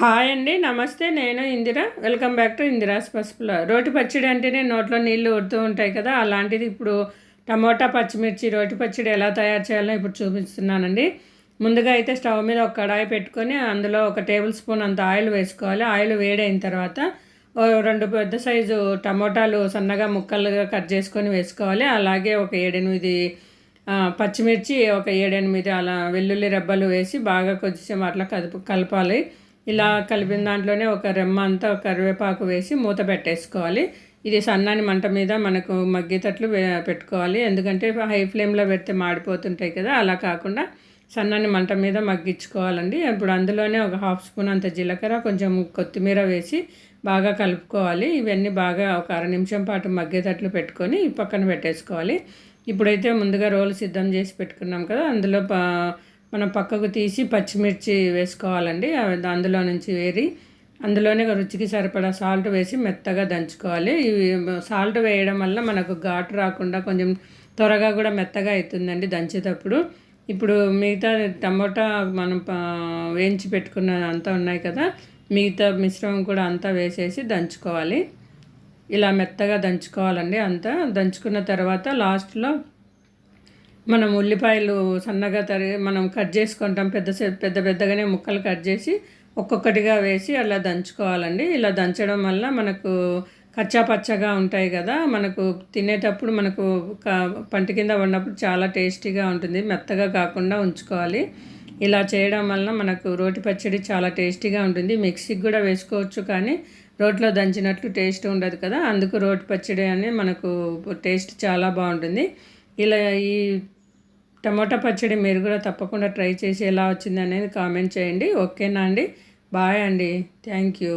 Hi అండి నమస్తే నేను Indira. Welcome back to Indira's పసుపుల రోటి పచ్చడి అంటేనే నోట్లో నీళ్ళు ఉడుతూ ఉంటాయి కదా అలాంటిది ఇప్పుడు టమోటా పచ్చిమిర్చి రోటి పచ్చడి ఎలా తయారు చేయాలో ఇప్పుడు చూపిస్తున్నానండి. ముందుగా అయితే స్టవ్ మీద ఒక కడాయి పెట్టుకొని అందులో ఒక టేబుల్ స్పూన్ అంత ఆయిల్ వేసుకోవాలి. ఆయిల్ వేడైన తర్వాత రెండు పెద్ద సైజు టమోటాలు సన్నగా ముక్కలుగా కట్ చేసుకొని వేసుకోవాలి. అలాగే ఒక ఏడెనిమిది పచ్చిమిర్చి ఒక ఏడెనిమిది అలా వెల్లుల్లి రెబ్బలు వేసి బాగా కొద్దిసేపు అట్లా కలుపు కలపాలి. ఇలా కలిపిన దాంట్లోనే ఒక రెమ్మ అంతా కరివేపాకు వేసి మూత పెట్టేసుకోవాలి. ఇది సన్నాని మంట మీద మనకు మగ్గేటట్లు పెట్టుకోవాలి. ఎందుకంటే హై ఫ్లేమ్లో పెడితే మాడిపోతుంటాయి కదా అలా కాకుండా సన్నని మంట మీద మగ్గించుకోవాలండి. ఇప్పుడు అందులోనే ఒక హాఫ్ స్పూన్ అంత జీలకర్ర కొంచెం కొత్తిమీర వేసి బాగా కలుపుకోవాలి. ఇవన్నీ బాగా ఒక అర నిమిషం పాటు మగ్గేటట్లు పెట్టుకొని పక్కన పెట్టేసుకోవాలి. ఇప్పుడైతే ముందుగా రోలు సిద్ధం చేసి పెట్టుకున్నాం కదా అందులో మనం పక్కకు తీసి పచ్చిమిర్చి వేసుకోవాలండి. అందులో నుంచి వేరి అందులోనే రుచికి సరిపడా సాల్ట్ వేసి మెత్తగా దంచుకోవాలి. ఇవి సాల్ట్ వేయడం వల్ల మనకు ఘాటు రాకుండా కొంచెం త్వరగా కూడా మెత్తగా అవుతుందండి దంచేటప్పుడు. ఇప్పుడు మిగతా టమోటా మనం వేయించి పెట్టుకున్న అంతా ఉన్నాయి కదా మిగతా మిశ్రమం కూడా అంతా వేసేసి దంచుకోవాలి. ఇలా మెత్తగా దంచుకోవాలండి అంతా. దంచుకున్న తర్వాత లాస్ట్లో మనం ఉల్లిపాయలు సన్నగా తరిగి మనం కట్ చేసుకుంటాం పెద్ద పెద్ద పెద్దగానే ముక్కలు కట్ చేసి ఒక్కొక్కటిగా వేసి అలా దంచుకోవాలండి. ఇలా దంచడం వల్ల మనకు కచ్చా పచ్చగా ఉంటాయి కదా మనకు తినేటప్పుడు మనకు పంట కింద ఉన్నప్పుడు చాలా టేస్టీగా ఉంటుంది. మెత్తగా కాకుండా ఉంచుకోవాలి. ఇలా చేయడం వల్ల మనకు రోటి పచ్చడి చాలా టేస్టీగా ఉంటుంది. మిక్సీకి కూడా వేసుకోవచ్చు కానీ రోట్లో దంచినట్లు టేస్ట్ ఉండదు కదా అందుకు రోటి పచ్చడి అని మనకు టేస్ట్ చాలా బాగుంటుంది. ఇలా ఈ టమోటా పచ్చడి మీరు కూడా తప్పకుండా ట్రై చేసి ఎలా వచ్చింది అనేది కామెంట్ చేయండి. ఓకేనా అండి? బాయ్ అండి. Thank you.